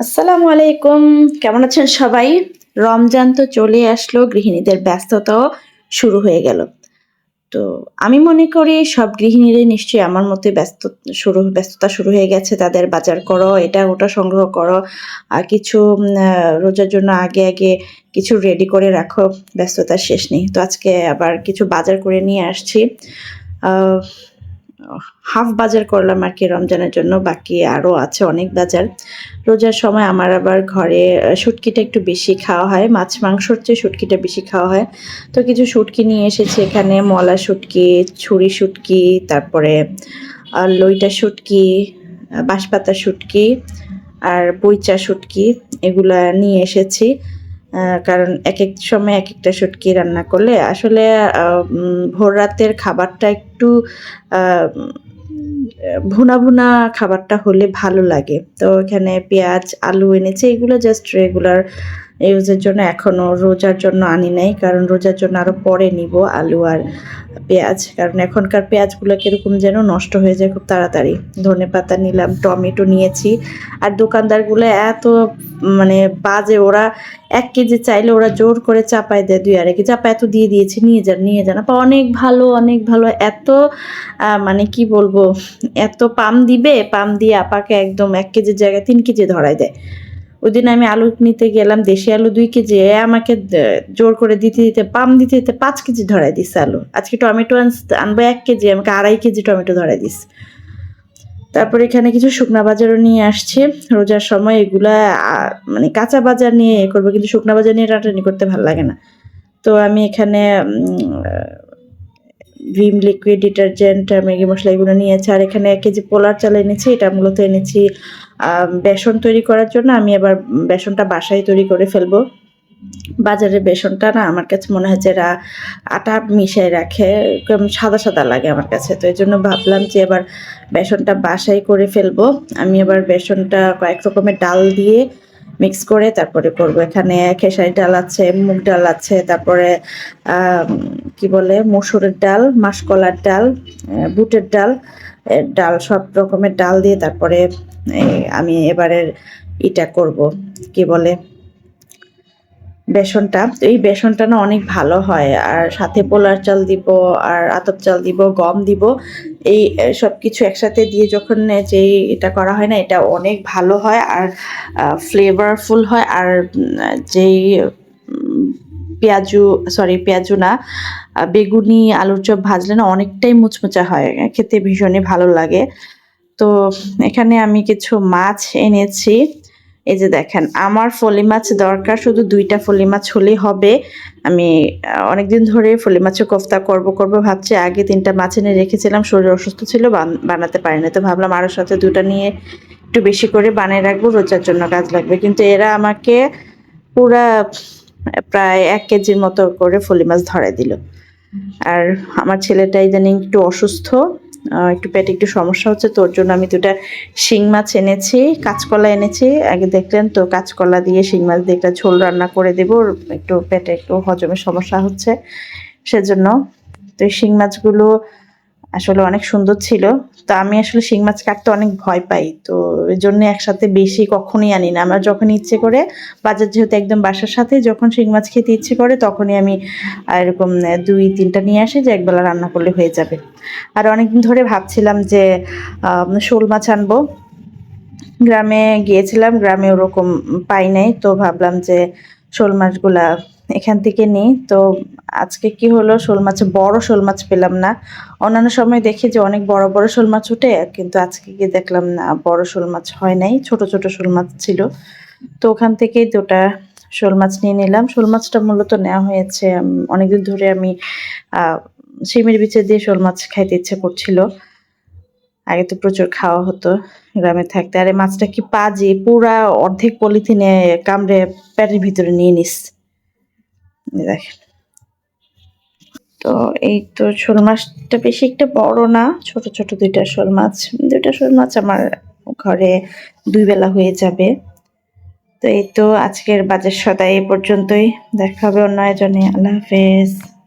আসসালামু আলাইকুম। কেমন আছেন সবাই? রমজান তো চলে আসলো, গৃহিণীদের ব্যস্ততাও শুরু হয়ে গেল। তো আমি মনে করি সব গৃহিণীরাই নিশ্চয়ই আমার মতে ব্যস্ত, শুরু, ব্যস্ততা শুরু হয়ে গেছে। তাদের বাজার করো, এটা ওটা সংগ্রহ করো, আর কিছু রোজার জন্য আগে আগে কিছু রেডি করে রাখো, ব্যস্ততার শেষ নেই। তো আজকে আবার কিছু বাজার করে নিয়ে আসছি। হাফ বাজার করলাম আর কি রমজানের জন্য, বাকি আরও আছে অনেক বাজার। রোজার সময় আমার আবার ঘরে শুটকিটা একটু বেশি খাওয়া হয়, মাছ মাংসর চেয়ে শুটকিটা বেশি খাওয়া হয়। তো কিছু শুটকি নিয়ে এসেছি এখানে, মলা শুটকি, ছুরি শুটকি, তারপরে লইটা শুটকি বাঁশপাতা শুটকি, আর বইচা শুটকি, এগুলা নিয়ে এসেছি। কারণ এক এক সময় এক একটা শুটকি রান্না করলে আসলে ভোর রাতের খাবারটা একটু ভুনা ভুনা খাবারটা হলে ভালো লাগে। তো এখানে পেঁয়াজ, আলু এনেছে, এগুলো জাস্ট রেগুলার ইউজের জন্য এখনও রোজার জন্য আনি নাই, কারণ রোজার জন্য আরও পরে নিব আলু আর পেঁয়াজ, কারণ এখনকার পেঁয়াজগুলো কীরকম যেন নষ্ট হয়ে যায় খুব তাড়াতাড়ি। ধনে পাতা নিলাম, টমেটো নিয়েছি, আর দোকানদারগুলো এত মানে বাজে, ওরা এক কেজি চাইলে ওরা জোর করে চাপায় দেয় দুই আড়াই কেজি আপা এত দিয়ে দিয়েছি, নিয়ে যান নিয়ে যান, আপা অনেক ভালো অনেক ভালো, এত মানে কি বলব, এত পাম দিবে, পাম দিয়ে আপাকে একদম এক কেজির জায়গায় তিন কেজি ধরায় দেয়। ওই দিন আমি আলু নিতে গেলাম, দেশি আলু দুই কেজি, এ আমাকে জোর করে দিতে দিতে, পাম দিতে দিতে পাঁচ কেজি ধরাই দিস আলু। আজকে টমেটো আনব এক কেজি, আমাকে আড়াই কেজি টমেটো ধরাই দিস তারপর এখানে কিছু শুকনা বাজারও নিয়ে আসছে। রোজার সময় এগুলা মানে কাঁচা বাজার নিয়ে করব, কিন্তু শুকনা বাজার নিয়ে টাটানি করতে ভালো লাগে না। তো আমি এখানে ভিম লিকুইড, ডিটারজেন্ট, ম্যাগি মশলা এগুলো নিয়েছি। আর এখানে এক কেজি পোলার চাল এনেছি, এটা মূলত এনেছি বেসন তৈরি করার জন্য। আমি আবার বেসনটা বাসায় তৈরি করে ফেলব। বাজারের বেসনটা না, আমার কাছে মনে হয় যে আটা মিশিয়ে রাখে সাদা সাদা লাগে আমার কাছে। তো এই জন্য ভাবলাম যে এবার বেসনটা বাসায় করে ফেলব। আমি এবার বেসনটা কয়েক রকমের ডাল দিয়ে মিক্স করে তারপরে করব। এখানে খেসারি ডাল আছে, মুগ ডাল আছে, তারপরে কি বলে, মসুরের ডাল, মাসকলার ডাল বুটের ডাল ডাল, সব রকমের ডাল দিয়ে তারপরে আমি এবারের এটা করব, কি বলে বেসনটা। তো এই বেসনটা না অনেক ভালো হয়। আর সাথে পোলার চাল দিব, আর আতপ চাল দিব, গম দিব। এই সব কিছু একসাথে দিয়ে যখন যে এটা করা হয় না, এটা অনেক ভালো হয় আর ফ্লেভারফুল হয়। আর যেই পেঁয়াজু সরি পেঁয়াজু না বেগুনি, আলুর চপ ভাজলে না অনেকটাই মুচমুচা হয়। খেতে ভীষণই ভালো লাগে। তো এখানে আমি কিছু মাছ এনেছি। এই যে দেখেন, আমার ফলি মাছ দরকার শুধু দুইটা ফলি মাছ হলেই হবে। আমি অনেকদিন ধরে ফলি মাছের কোফতা করব করব ভাবছি, আগে তিনটা মাছ এনে রেখেছিলাম, শরীর অসুস্থ ছিল, বান- বানাতে পারিনি। তো ভাবলাম আরও সাথে দুটো নিয়ে একটু বেশি করে বানিয়ে রাখব, রোজার জন্য কাজ লাগবে। কিন্তু এরা আমাকে পুরা, প্রায় এক কেজির মতো করে ফলি মাছ ধরাই দিল। আর আমার ছেলেটা ইদানিং একটু অসুস্থ। একটু পেটে একটু সমস্যা হচ্ছে, তোর জন্য আমি দুটা শিং মাছ এনেছি, কাঁচকলা এনেছি। আগে দেখলেন তো, কাঁচকলা দিয়ে শিং মাছ দিয়ে একটা ঝোল রান্না করে দেবো, একটু পেটে একটু হজমের সমস্যা হচ্ছে সেজন্য। তো এই শিং মাছগুলো আসলে অনেক সুন্দর ছিল। তো আমি আসলে শিং মাছ কাটতে অনেক ভয় পাই। তো এই জন্য একসাথে বেশি কখনোই আনি না। আমার যখন ইচ্ছে করে, বাজার যেহেতু একদম বাসার সাথে, যখন শিং মাছ খেতে ইচ্ছে করে, তখনই আমি এরকম দুই, তিনটা নিয়ে আসি যে একবেলা রান্না করলে হয়ে যাবে। আর অনেকদিন ধরে ভাবছিলাম যে শোল মাছ আনব। গ্রামে গিয়েছিলাম, গ্রামে ওরকম পাই নাই। তো ভাবলাম যে, শোল মাছগুলা এখান থেকে নিই। তো আজকে কি হলো? শোল মাছ, বড় শোল মাছ পেলাম না। অন্যান্য সময় দেখি যে অনেক বড় বড় শোল মাছ উঠে, কিন্তু আজকে গিয়ে দেখলাম না, বড় শোল মাছ হয় নাই, ছোট ছোট শোল মাছ ছিল। তো ওখান থেকেই দুটা শোল মাছ নিয়ে নিলাম। শোল মাছটা মূলত নেওয়া হয়েছে অনেকদিন ধরে আমি শিমের বিচে দিয়ে শোল মাছ খাইতে ইচ্ছে করছিল। আগে তো প্রচুর খাওয়া হতো, গ্রামে থাকতে। আরে মাছটা কি পাজি, পুরা অর্ধেক পলিথিনে কামড়ে প্যাটের ভিতরে নিয়ে নিস। দেখেন। তো এই তো শোল মাছটা বেশি একটা বড় না, ছোট ছোট দুইটা শোল মাছ। দুইটা শোল মাছ আমার ঘরে দুই বেলা হয়ে যাবে। তো এই তো আজকের বাজার সদাই এই পর্যন্তই। দেখা হবে অন্য আয়োজনে। আল্লাহ হাফেজ।